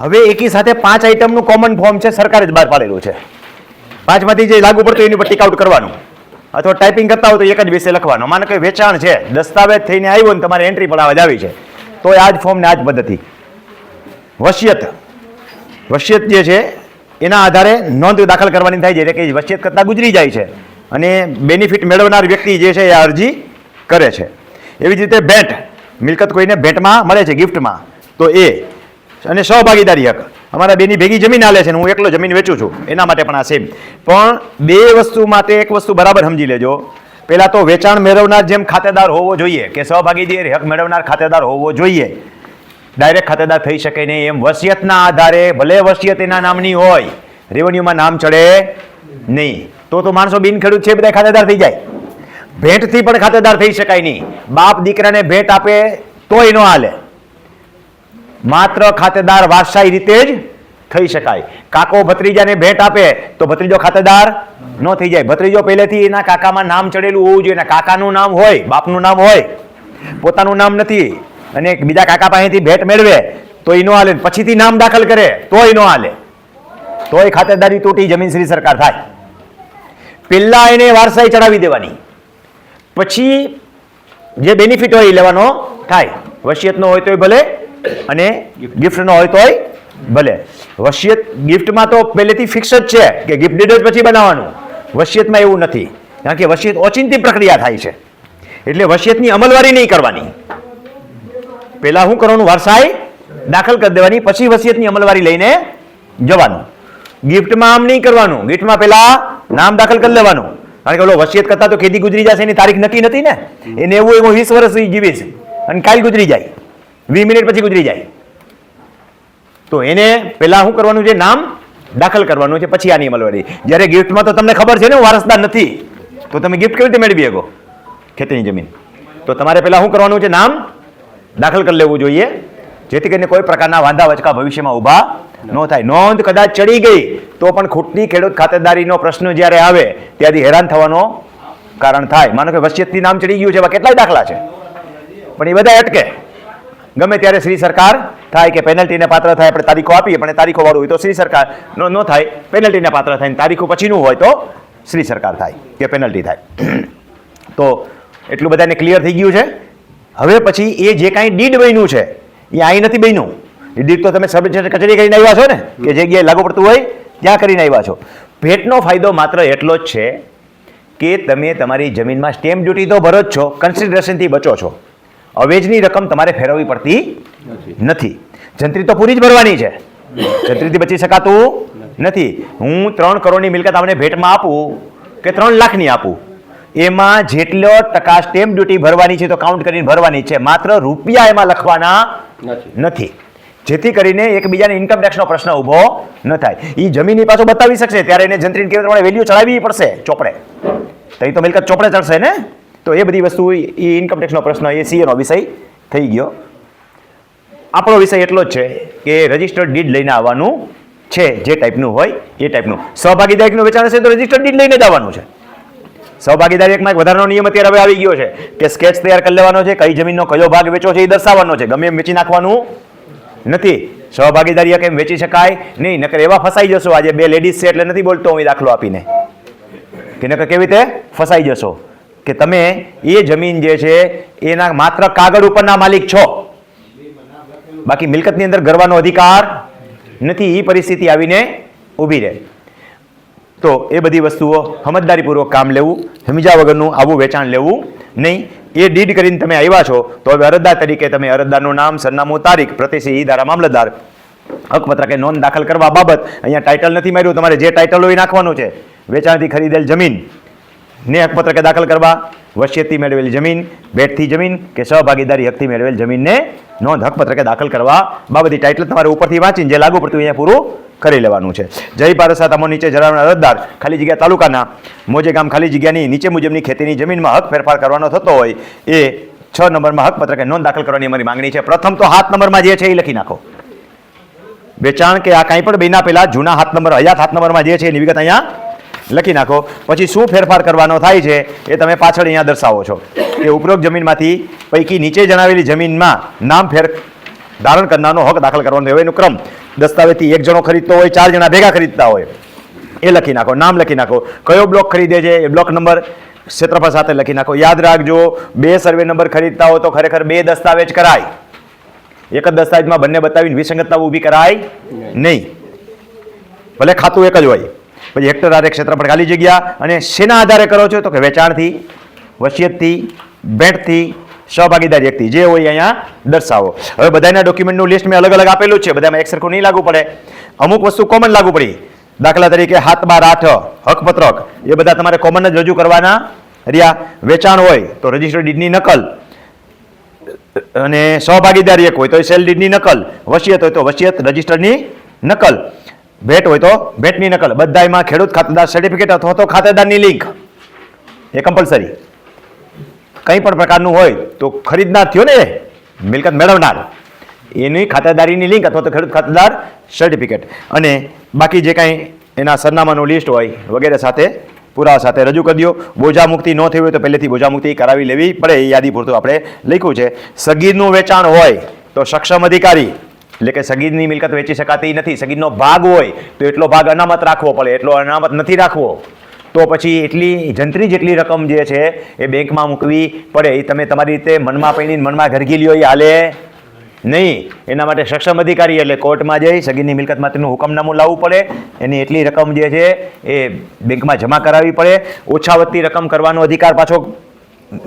હવે એકી સાથે પાંચ આઈટમનું કોમન ફોર્મ છે, સરકારે જ બહાર પાડેલું છે. પાંચમાંથી જે લાગુ પડતું એની પર ટીક આઉટ કરવાનું. અથવા ટાઈપિંગ કરતા હોય તો એક જ વિષય લખવાનો. માનો કે વેચાણ છે, દસ્તાવેજ થઈને આવ્યો ને તમારે એન્ટ્રી પડાવવા જ આવી છે, તો આ જ ફોર્મને આ જ પદ્ધતિ. વસિયત. વસિયત જે છે, એના આધારે નોંધ દાખલ કરવાની થાય છે, એટલે કે વસિયત કરતાં ગુજરી જાય છે. અને બેનિફિટ મેળવનાર વ્યક્તિ જે છે, એ અરજી કરે છે. એવી જ રીતે ભેટ. મિલકત કોઈને ભેટમાં મળે છે ગિફ્ટમાં તો એ અને સહભાગીદારી હક. અમારા બેની ભેગી જમીન આલે છે હું એકલો જમીન વેચું છું. એના માટે પણ આ સેમ પણ બે વસ્તુ માટે એક વસ્તુ બરાબર સમજી લેજો. પહેલાં તો વેચાણ મેળવનાર જેમ ખાતેદાર હોવો જોઈએ કે સહભાગીદારી હક મેળવનાર ખાતેદાર હોવો જોઈએ. ડાયરેક્ટ ખાતેદાર થઈ શકે નહીં એમ વસિયતના આધારે, ભલે વસિયત એના નામની હોય રેવન્યુમાં નામ ચડે નહીં. તો તો માણસો બિન ખેડૂત છે બધા ખાતેદાર થઈ જાય. ભેટથી પણ ખાતેદાર થઈ શકાય નહીં. બાપ દીકરાને ભેટ આપે તોય ન હાલે. માત્ર ખાતેદાર વારસાઈ રીતે જ થઈ શકાય. કાકો ભત્રીજાને ભેટ આપે તો ભત્રીજો ખાતેદાર ન થઈ જાય. ભત્રીજો પહેલેથી એના કાકામાં નામ ચડેલું હોવું જોઈએ. એના કાકાનું નામ હોય, બાપનું નામ હોય, પોતાનું નામ નથી અને બીજા કાકા પાસેથી ભેટ મેળવે તો એ ન હાલે. પછીથી નામ દાખલ કરે, તોય ન હાલે. તોય ખાતેદારી તૂટી જમીન શ્રી સરકાર થાય. પહેલા એને વારસાઈ ચડાવી દેવાની. પછી જે બેનિફિટ હોય એ લેવાનો થાય. વસિયતનો હોય તોય ભલે અને ગિફ્ટનો હોય તોય ભલે. વસિયત ગિફ્ટમાં તો પહેલેથી ફિક્સ જ છે કે ગિફ્ટ ડીડ જ પછી બનાવવાનું. વસિયતમાં એવું નથી. કારણ કે વસિયત ઓચિંતી પ્રક્રિયા થાય છે. એટલે વસિયતની અમલવારી નહીં કરવાની. પહેલાં શું કરવાનું? વારસાઈ દાખલ કરી દેવાની, પછી વસિયતની અમલવારી લઈને જવાનું. ગિફ્ટમાં આમ નહીં કરવાનું. ગિફ્ટમાં પહેલાં નામ દાખલ કરી લેવાનું. કારણ કે ઓલો વસિયત કરતા તો ખેતી ગુજરી જશે, એની તારીખ નક્કી નથી ને? એને એવું એવું વીસ વર્ષ જીવીશ અને કાલ ગુજરી જાય. વીસ મિનિટ પછી ગુજરી જાય. તો એને પહેલાં શું કરવાનું છે? નામ દાખલ કરવાનું છે. પછી આની અમલવારી. જ્યારે ગિફ્ટમાં તો તમને ખબર છે ને વારસદાર નથી. તો તમે ગિફ્ટ કેવી રીતે મેળવી શકો? ખેતીની જમીન. તો તમારે પહેલાં શું કરવાનું છે? નામ દાખલ કરી લેવું જોઈએ. જેથી કરીને કોઈ પ્રકારના વાંધા વચકા ભવિષ્યમાં ઊભા ન થાય. નોંધ કદાચ ચડી ગઈ, તો પણ ખોટની ખેડૂત ખાતેદારીનો પ્રશ્ન જ્યારે આવે, ત્યાંથી હેરાન થવાનો કારણ થાય. માનો કે વસિયતથી નામ ચડી ગયું છે, એવા કેટલાય દાખલા છે. પણ એ બધા અટકે. ગમે ત્યારે શ્રી સરકાર થાય કે પેનલ્ટીને પાત્ર થાય, આપણે તારીખો આપીએ, પણ તારીખો વાળું હોય તો શ્રી સરકાર નો, ન થાય પેનલ્ટીને પાત્ર થાય તારીખો પછીનું હોય તો શ્રી સરકાર થાય કે પેનલ્ટી થાય. તો એટલું બધાને ક્લિયર થઈ ગયું છે. હવે પછી એ જે કાંઈ ડીડ બન્યું છે, એ અહીં નથી બન્યું. એ ડીડ તો તમે સબ કચેરી કરીને આવ્યા છો ને, કે જગ્યાએ લાગુ પડતું હોય, ત્યાં કરીને આવ્યા છો. ભેટનો ફાયદો માત્ર એટલો જ છે કે તમે તમારી જમીનમાં સ્ટેમ્પ ડ્યુટી તો ભરો જ છો કન્સિડરેશનથી બચો છો. અવેજની રકમ તમારે ફેરવવી પડતી નથી. જંત્રી તો પૂરી જ ભરવાની છે. જંત્રીથી બચી શકાતું નથી. હું ત્રણ કરોડની મિલકત આપણે ભેટમાં આપું કે ત્રણ લાખની આપું? એમાં જેટલો ટકા સ્ટેમ્પ ડ્યુટી ભરવાની છે તો કાઉન્ટ કરીને ભરવાની છે. માત્ર રૂપિયા એમાં લખવાના નથી. જેથી કરીને એકબીજાને ઇન્કમ ટેક્સનો પ્રશ્ન ઊભો ન થાય. એ જમીનની પાછો બતાવી શકશે. ત્યારે એને જંત્રીને કેવી પ્રમાણે વેલ્યુ ચડાવવી પડશે ચોપડે. તો એ તો મિલકત ચોપડે ચડશે ને? તો એ બધી વસ્તુ એ ઇન્કમ ટેક્સનો પ્રશ્ન એ સીએનો વિષય થઈ ગયો. આપણો વિષય એટલો જ છે કે રજિસ્ટર્ડ ડીડ લઈને આવવાનું છે, જે ટાઈપનું હોય એ ટાઈપનું સહભાગીદારીનું વેચાણ છે તો રજિસ્ટર્ડ ડીડ લઈને જ આવવાનું છે. સહભાગીદારી એકમાં એક વધારાનો નિયમ અત્યારે હવે આવી ગયો છે કે સ્કેચ તૈયાર કરી લેવાનો છે, કઈ જમીનનો કયો ભાગ વેચો છે એ દર્શાવવાનો છે. ગમે એમ વેચી નાખવાનું નથી. સહભાગીદારી કેમ વેચી શકાય નહીં? નકર એવા ફસાઈ જશો. આજે બે લેડીઝ છે એટલે નથી બોલતો હું દાખલો આપીને. કે નકર કેવી રીતે? ફસાઈ જશો. કે તમે એ જમીન જે છે, એના માત્ર કાગળ ઉપરના માલિક છો. બાકી મિલકતની અંદર ગરવાનો અધિકાર નથી એ પરિસ્થિતિ આવીને ઊભી રહે. તો એ બધી વસ્તુઓ સમજદારીપૂર્વક કામ લેવું, સમજ્યા વગરનું આવું વેચાણ લેવું નહીં. એ ડીડ કરીને તમે આવ્યા છો, તો હવે અરજદાર તરીકે તમે અરજદારનું નામ, સરનામું, તારીખ પ્રતિષ્ઠ ઈ ધારા મામલતદાર, હકપત્ર કે નોંધ દાખલ કરવા બાબત, અહીંયા ટાઇટલ નથી માર્યું, તમારે જે ટાઇટલ હોય નાખવાનું છે. વેચાણથી ખરીદેલ જમીન. ને હકપત્રકે દાખલ કરવા, વસિયતથી મેળવેલી જમીન ભેટથી જમીન કે સહભાગીદારી હકથી મેળવેલ જમીનને નોંધ હકપત્રકે દાખલ કરવા બાબતની ટાઇટલ તમારે ઉપરથી વાંચીને જે લાગુ પડતું અહીંયા પૂરું કરી લેવાનું છે. જય ભારત સાતામો નીચે જણાવના અરજદાર ખાલી જગ્યા તાલુકાના, મોજે ગામ ખાલી જગ્યાની, નીચે મુજબની ખેતીની જમીનમાં હક ફેરફાર કરવાનો થતો હોય એ છ નંબરમાં હકપત્રકે નોંધ દાખલ કરવાની અમારી માંગણી છે. પ્રથમ તો હાથ નંબરમાં જે છે એ લખી નાખો. વેચાણ કે આ કાંઈ પણ બેના પહેલા જૂના હાથ નંબર, હયાત હાથ નંબરમાં જે છે એની વિગત અહીંયા લખી નાખો. પછી શું ફેરફાર કરવાનો થાય છે એ તમે પાછળ અહીંયા દર્શાવો છો. કે ઉપરોક્ત જમીનમાંથી પૈકી નીચે જણાવેલી જમીનમાં નામ ફેર ધારણ કરનારનો હક દાખલ કરવાનો હોય એનો ક્રમ. દસ્તાવેજથી એક જણો ખરીદતો હોય, ચાર જણા ભેગા ખરીદતા હોય. એ લખી નાખો, નામ લખી નાખો. કયો બ્લોક ખરીદે છે એ બ્લોક નંબર ક્ષેત્રફળ સાથે લખી નાખો. યાદ રાખજો, બે સર્વે નંબર ખરીદતા હો તો ખરેખર બે દસ્તાવેજ કરાય. એક જ દસ્તાવેજમાં બંને બતાવીને વિસંગતતા ઊભી કરાય નહીં. ભલે ખાતું એક જ હોય. પછી હેક્ટર આધારે ક્ષેત્રફળ ખાલી જગ્યા અને શેના આધારે કરો છો? તો કે વેચાણથી, વસિયતથી, ભેટથી, સહભાગીદાર વ્યક્તિ, જે હોય અહીંયા દર્શાવો. હવે બધાના ડોક્યુમેન્ટનું લિસ્ટ મેં અલગ અલગ આપેલું છે, બધામાં એક સરખું નહીં લાગુ પડે? અમુક વસ્તુ કોમન લાગુ પડી. દાખલા તરીકે હાથ બાર આઠ, હકપત્રક, એ બધા તમારે કોમન જ રજૂ કરવાના રહ્યા. વેચાણ હોય તો રજિસ્ટર્ડ ડીડની નકલ. અને સહભાગીદાર એક હોય તો સેલ ડીડની નકલ. વસિયત હોય તો વસિયત રજીસ્ટરની નકલ. ભેટ હોય તો ભેટની નકલ. બધાયમાં ખેડૂત ખાતેદાર સર્ટિફિકેટ અથવા તો ખાતેદારની લિંક એ કમ્પલસરી કંઈ પણ પ્રકારનું હોય તો ખરીદનાર થયો ને, મિલકત મેળવનાર. એની ખાતેદારીની લિંક અથવા તો ખેડૂત ખાતેદાર સર્ટિફિકેટ અને બાકી જે કાંઈ એના સરનામાનું લિસ્ટ હોય વગેરે સાથે, પુરાવા સાથે રજૂ કરી દો. બોજામુક્તિ ન થઈ હોય તો પહેલેથી બોજામુક્તિ કરાવી લેવી પડે. એ યાદી પૂરતું આપણે લખ્યું છે. સગીરનું વેચાણ હોય તો સક્ષમ અધિકારી એટલે કે સગીરની મિલકત વેચી શકાતી નથી સગીરનો ભાગ હોય તો એટલો ભાગ અનામત રાખવો પડે, એટલો અનામત નથી રાખવો. તો પછી એટલી જંત્રી જેટલી રકમ જે છે એ બેંકમાં મૂકવી પડે, એ તમે તમારી રીતે મનમાં પૈણીને મનમાં ઘરગી લ્યો એ હાલે નહીં. એના માટે સક્ષમ અધિકારી એટલે કોર્ટમાં જઈ સગીરની મિલકત માટેનું હુકમનામું લાવવું પડે, એની એટલી રકમ જે છે એ બેંકમાં જમા કરાવવી પડે. ઓછા વત્તી રકમ કરવાનો અધિકાર પાછો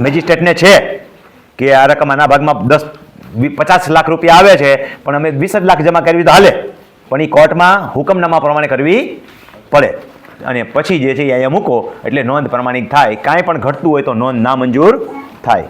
મેજિસ્ટ્રેટને છે કે આ રકમ આના ભાગમાં દસ પચાસ લાખ રૂપિયા આવે છે, પણ અમે વીસ લાખ જમા કરવી તો હાલે. પણ એ કોર્ટમાં હુકમનામા પ્રમાણે કરવી પડે. અને પછી જે છે એ અહીંયા મૂકો, એટલે નોંધ પ્રમાણિક થાય. કાંઈ પણ ઘટતું હોય તો નોંધ નામંજૂર થાય.